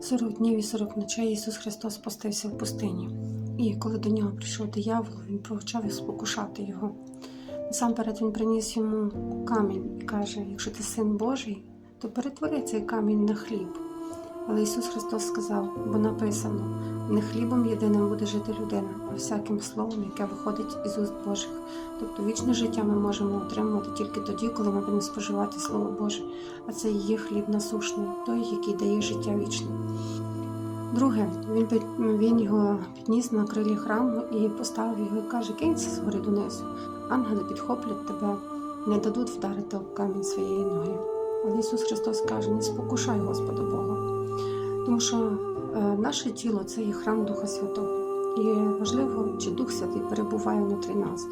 40 днів і 40 ночей Ісус Христос спустився в пустині. І коли до нього прийшов диявол, він почав спокушати його. Насамперед він приніс йому камінь і каже: якщо ти син Божий, то перетвори цей камінь на хліб. Але Ісус Христос сказав, бо написано: не хлібом єдиним буде жити людина, а всяким словом, яке виходить із уст Божих. Тобто вічне життя ми можемо отримувати тільки тоді, коли ми будемо споживати Слово Боже, а це і є хліб насушний, той, який дає життя вічне. Друге, він, він його підніс на крилі храму і поставив його і каже: кинься згори донизу. Ангели підхоплять тебе, не дадуть вдарити об камінь своєї ноги. Але Ісус Христос каже: не спокушай Господа Бога. Тому що е, наше тіло це є храм Духа Святого. І важливо, чи Дух Святий перебуває внутрі нас.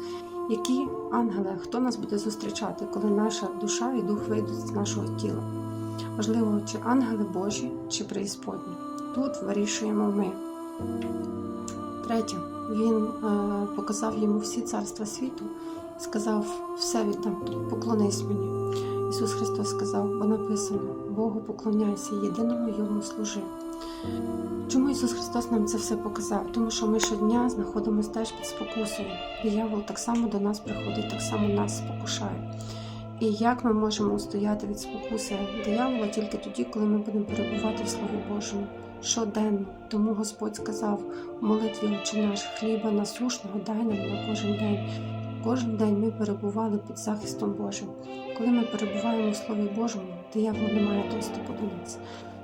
Які ангели, хто нас буде зустрічати, коли наша душа і дух вийдуть з нашого тіла? Важливо, чи ангели Божі, чи преісподні. Тут вирішуємо ми. Третє, він е, показав йому всі царства світу сказав: все віддам, поклонись мені. Ісус Христос сказав, бо написано: Богу поклоняйся, єдиному йому служи. Чому Ісус Христос нам це все показав? Тому що ми щодня знаходимося теж під спокусою. Диявол так само до нас приходить, так само нас спокушає. І як ми можемо устояти від спокуси диявола тільки тоді, коли ми будемо перебувати в Слові Божому щоденно. Тому Господь сказав молитві «Отче наш хліба насушного дай нам на кожен день. Кожен день ми перебували під захистом Божим. Коли ми перебуваємо в Слові Божому, диявол не має доступу до нас.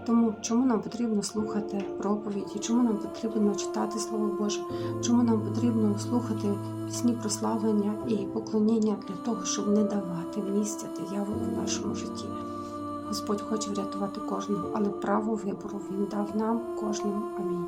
Тому чому нам потрібно слухати проповіді, чому нам потрібно читати Слово Боже, чому нам потрібно слухати пісні прославлення і поклоніння для того, щоб не давати місця дияволу в нашому житті. Господь хоче врятувати кожного, але право вибору Він дав нам кожному. Амінь.